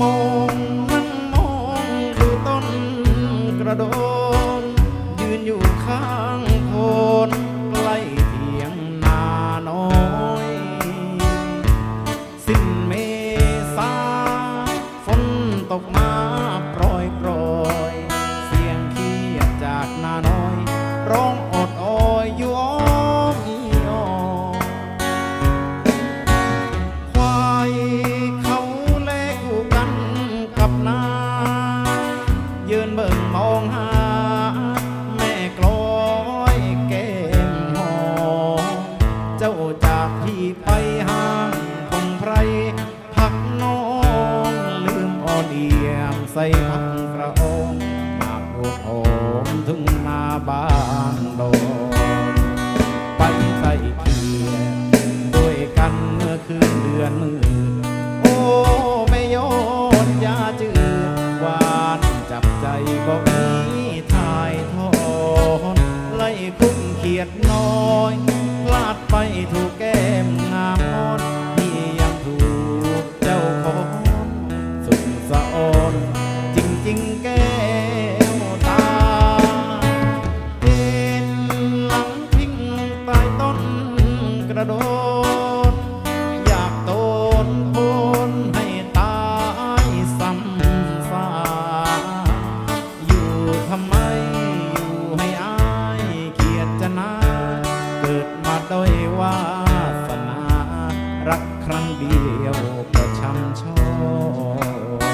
มองนั่งมองดูต้นกระโดนยืนอยู่ข้างโคนใกล้ กับนายืนเบิ่งมองหา แม่กลอยแก้มหอมเจ้าจากพี่ไปห้างคงไพรพักน้อนลืมอ่อนเอียมใส่พักกระองหากโอดโหมถึงนาบ้านโดนไปใส่เขียด้วยกันเมื่อคืนเดือนมือ งๆแก้วตาเห็นหลังพิงใต้ต้นกระโดด อยากโดนโคนให้ตายซ้ำซากอยู่ทำไมอยู่ให้อายเกียดจะนาเกิดมาโดยวาสนา รักครั้งเดียวก็ช้ำชอก